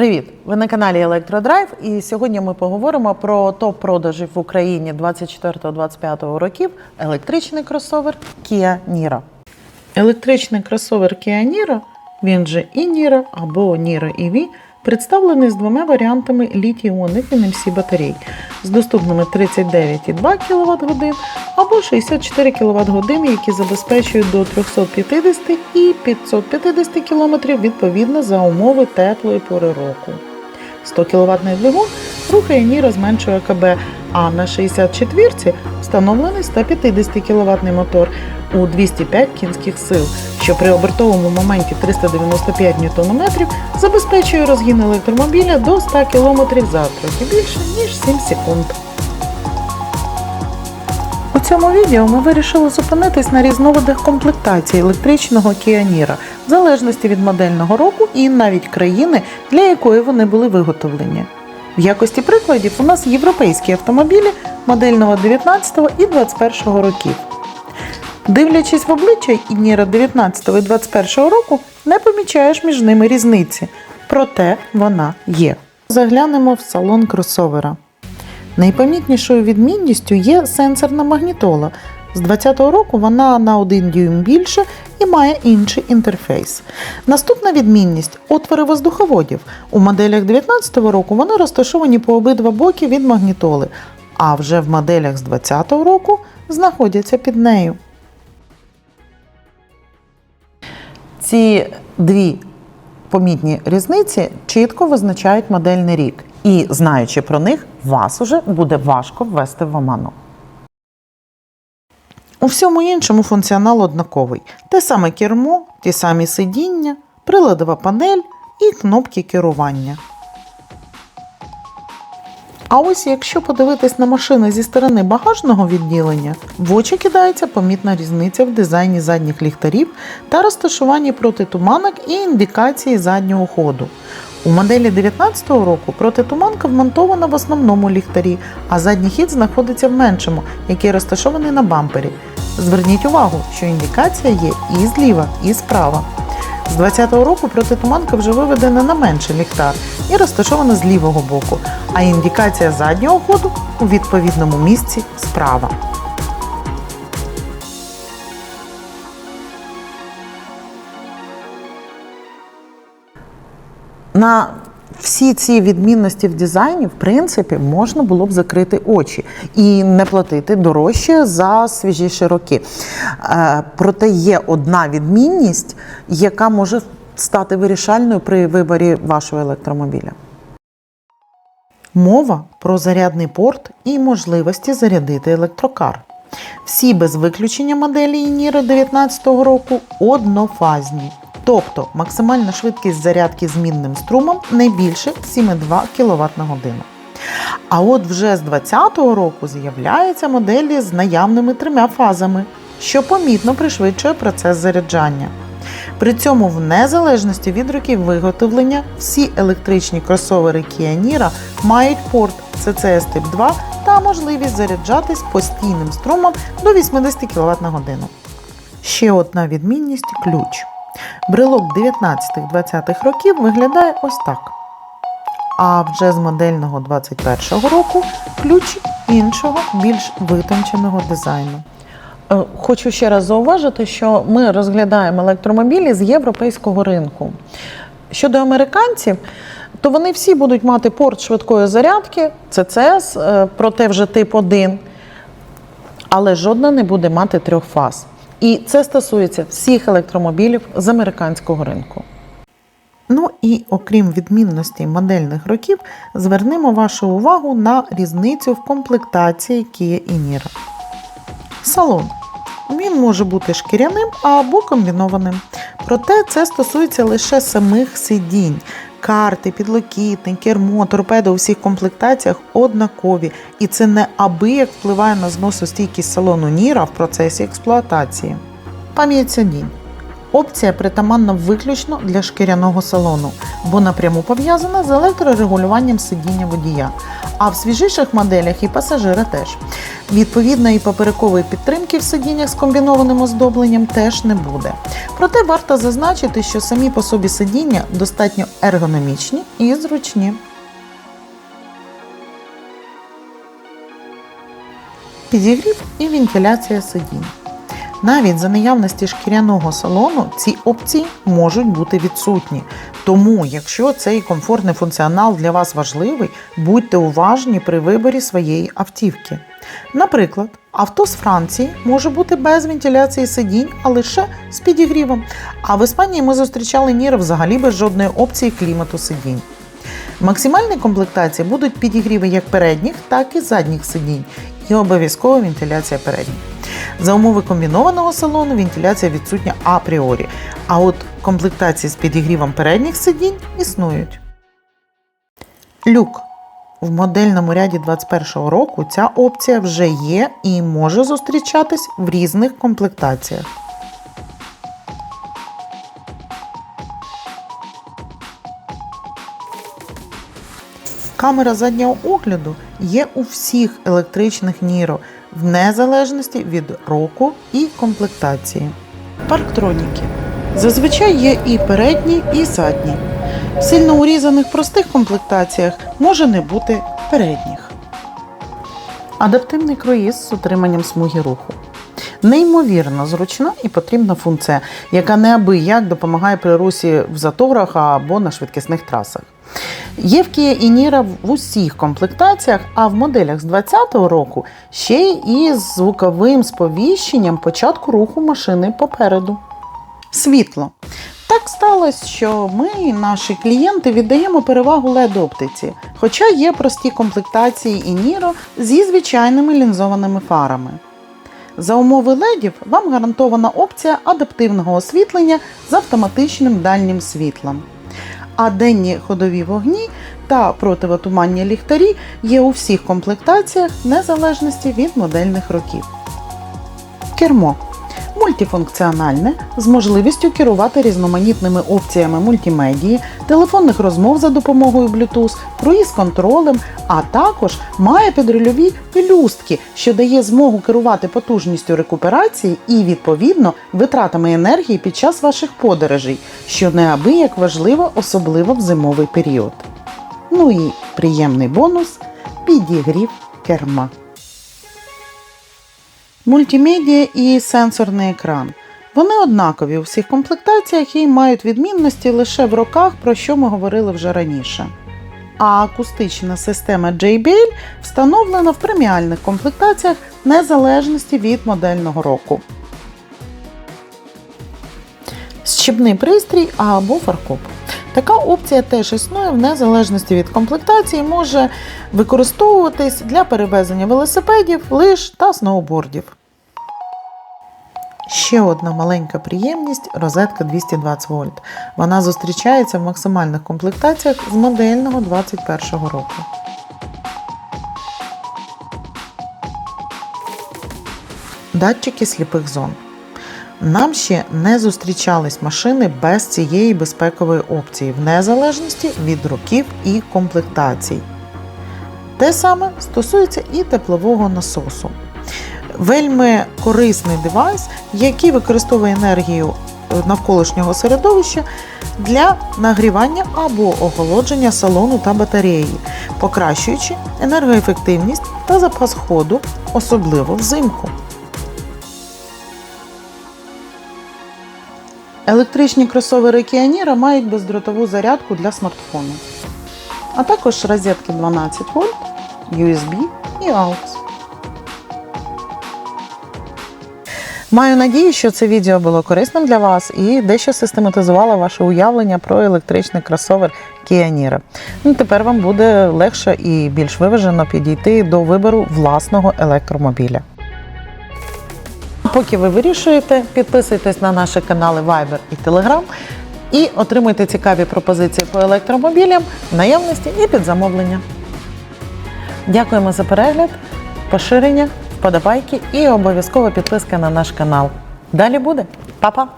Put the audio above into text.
Привіт! Ви на каналі Електродрайв, і сьогодні ми поговоримо про топ продажів в Україні 24-25 років електричний кросовер Kia Niro. Електричний кросовер Kia Niro, він же і Niro або Niro EV, представлений з двома варіантами літій-іонних NMC батарей з доступними 39,2 кВт годин або 64 кВт годин, які забезпечують до 350 і 550 км відповідно за умови теплої пори року. 100 кВт двигун рухає Ніра зменшує КБ, а на 64-ці встановлений 150 кВт мотор у 205 кінських сил, що при обертовому моменті 395 Нм забезпечує розгін електромобіля до 100 км за трохи більше, ніж 7 секунд. Цьому відео ми вирішили зупинитись на різновидах комплектації електричного Niro, в залежності від модельного року і навіть країни, для якої вони були виготовлені. В якості прикладів у нас європейські автомобілі модельного 19 і 21 років. Дивлячись в обличчя і Niro 19 і 21 року, не помічаєш між ними різниці, проте вона є. Заглянемо в салон кросовера. Найпомітнішою відмінністю є сенсорна магнітола. З 2020 року вона на 1 дюйм більше і має інший інтерфейс. Наступна відмінність отвори воздуховодів. У моделях 2019 року вони розташовані по обидва боки від магнітоли, а вже в моделях з 2020 року знаходяться під нею. Ці дві помітні різниці чітко визначають модельний рік. І знаючи про них, вас уже буде важко ввести в оману. У всьому іншому функціонал однаковий. Те саме кермо, ті самі сидіння, приладова панель і кнопки керування. А ось якщо подивитись на машини зі сторони багажного відділення, в очі кидається помітна різниця в дизайні задніх ліхтарів та розташуванні протитуманок і індикації заднього ходу. У моделі 2019 року протитуманка вмонтована в основному ліхтарі, а задній хід знаходиться в меншому, який розташований на бампері. Зверніть увагу, що індикація є і зліва, і справа. З 2020 року протитуманка вже виведена на менший ліхтар і розташована з лівого боку, а індикація заднього ходу у відповідному місці справа. На всі ці відмінності в дизайні, в принципі, можна було б закрити очі і не платити дорожче за свіжіші роки. Е, Проте є одна відмінність, яка може стати вирішальною при виборі вашого електромобіля. Мова про зарядний порт і можливості зарядити електрокар. Всі без виключення моделі Niro 2019 року однофазні. Тобто максимальна швидкість зарядки змінним струмом не більше 7,2 кВт на годину. А от вже з 2020 року з'являються моделі з наявними трьома фазами, що помітно пришвидшує процес заряджання. При цьому, в незалежності від років виготовлення, всі електричні кросовери Niro мають порт CCS Type 2 та можливість заряджатись постійним струмом до 80 кВт на годину. Ще одна відмінність ключ. Брелок 19-20 років виглядає ось так. А вже з модельного 21 року ключ іншого, більш витонченого дизайну. Е, Хочу ще раз зауважити, що ми розглядаємо електромобілі з європейського ринку. Щодо американців, то вони всі будуть мати порт швидкої зарядки, ЦЦС, е, проте вже тип 1, але жодна не буде мати трьох фаз. І це стосується всіх електромобілів з американського ринку. Ну і окрім відмінностей модельних років, звернемо вашу увагу на різницю в комплектації Kia і Niro. Салон. Він може бути шкіряним або комбінованим. Проте це стосується лише самих сидінь. Карти, підлокітник, кермо, торпедо у всіх комплектаціях однакові, і це не аби як впливає на зносостійкість салону Ніра в процесі експлуатації. Пам'ять сидінь. Опція притаманна виключно для шкіряного салону, бо напряму пов'язана з електрорегулюванням сидіння водія. А в свіжіших моделях і пасажира теж. Відповідної поперекової підтримки в сидіннях з комбінованим оздобленням теж не буде. Проте варто зазначити, що самі по собі сидіння достатньо ергономічні і зручні. Підігрів і вентиляція сидінь. Навіть за наявності шкіряного салону ці опції можуть бути відсутні. Тому, якщо цей комфортний функціонал для вас важливий, будьте уважні при виборі своєї автівки. Наприклад, авто з Франції може бути без вентиляції сидінь, а лише з підігрівом. А в Іспанії ми зустрічали Ніра взагалі без жодної опції клімату сидінь. В максимальній комплектації будуть підігріви як передніх, так і задніх сидінь, і обов'язкова вентиляція передніх. За умови комбінованого салону вентиляція відсутня апріорі, а от комплектації з підігрівом передніх сидінь існують. Люк. В модельному ряді 2021 року ця опція вже є і може зустрічатись в різних комплектаціях. Камера заднього огляду є у всіх електричних Ніро в незалежності від року і комплектації. Парктроніки. Зазвичай є і передні, і задні. В сильно урізаних простих комплектаціях може не бути передніх. Адаптивний круїз з утриманням смуги руху. Неймовірно зручна і потрібна функція, яка неабияк допомагає при русі в заторах або на швидкісних трасах. Є в Kia і Niro в усіх комплектаціях, а в моделях з 2020 року ще й із звуковим сповіщенням початку руху машини попереду. Світло. Так сталося, що ми, наші клієнти, віддаємо перевагу led оптиці, хоча є прості комплектації і Niro зі звичайними лінзованими фарами. За умови ледів вам гарантована опція адаптивного освітлення з автоматичним дальнім світлом. А денні ходові вогні та противотуманні ліхтарі є у всіх комплектаціях незалежності від модельних років. Кермо мультифункціональне з можливістю керувати різноманітними опціями мультимедії, телефонних розмов за допомогою Bluetooth, круїз-контролем, а також має підрульові пелюстки, що дає змогу керувати потужністю рекуперації і, відповідно, витратами енергії під час ваших подорожей, що неабияк важливо, особливо в зимовий період. Ну і приємний бонус підігрів керма. Мультимедіа і сенсорний екран. Вони однакові у всіх комплектаціях і мають відмінності лише в роках, про що ми говорили вже раніше. А акустична система JBL встановлена в преміальних комплектаціях незалежності від модельного року. Щебний пристрій або фаркоп. Така опція теж існує в незалежності від комплектації, може використовуватись для перевезення велосипедів, лиж та сноубордів. Ще одна маленька приємність розетка 220 вольт. Вона зустрічається в максимальних комплектаціях з модельного 2021 року. Датчики сліпих зон. Нам ще не зустрічались машини без цієї безпекової опції, в незалежності від років і комплектацій. Те саме стосується і теплового насосу. Вельми корисний девайс, який використовує енергію навколишнього середовища для нагрівання або охолодження салону та батареї, покращуючи енергоефективність та запас ходу, особливо взимку. Електричні кросовери Niro мають бездротову зарядку для смартфону, а також розетки 12 вольт, USB і AUX. Маю надію, що це відео було корисним для вас і дещо систематизувало ваше уявлення про електричний кросовер Kia Niro. Ну, тепер вам буде легше і більш виважено підійти до вибору власного електромобіля. Поки ви вирішуєте, підписуйтесь на наші канали Viber і Telegram і отримуйте цікаві пропозиції по електромобілям, наявності і під замовлення. Дякуємо за перегляд, поширення, вподобайки і обов'язково підписка на наш канал. Далі буде. Па-па!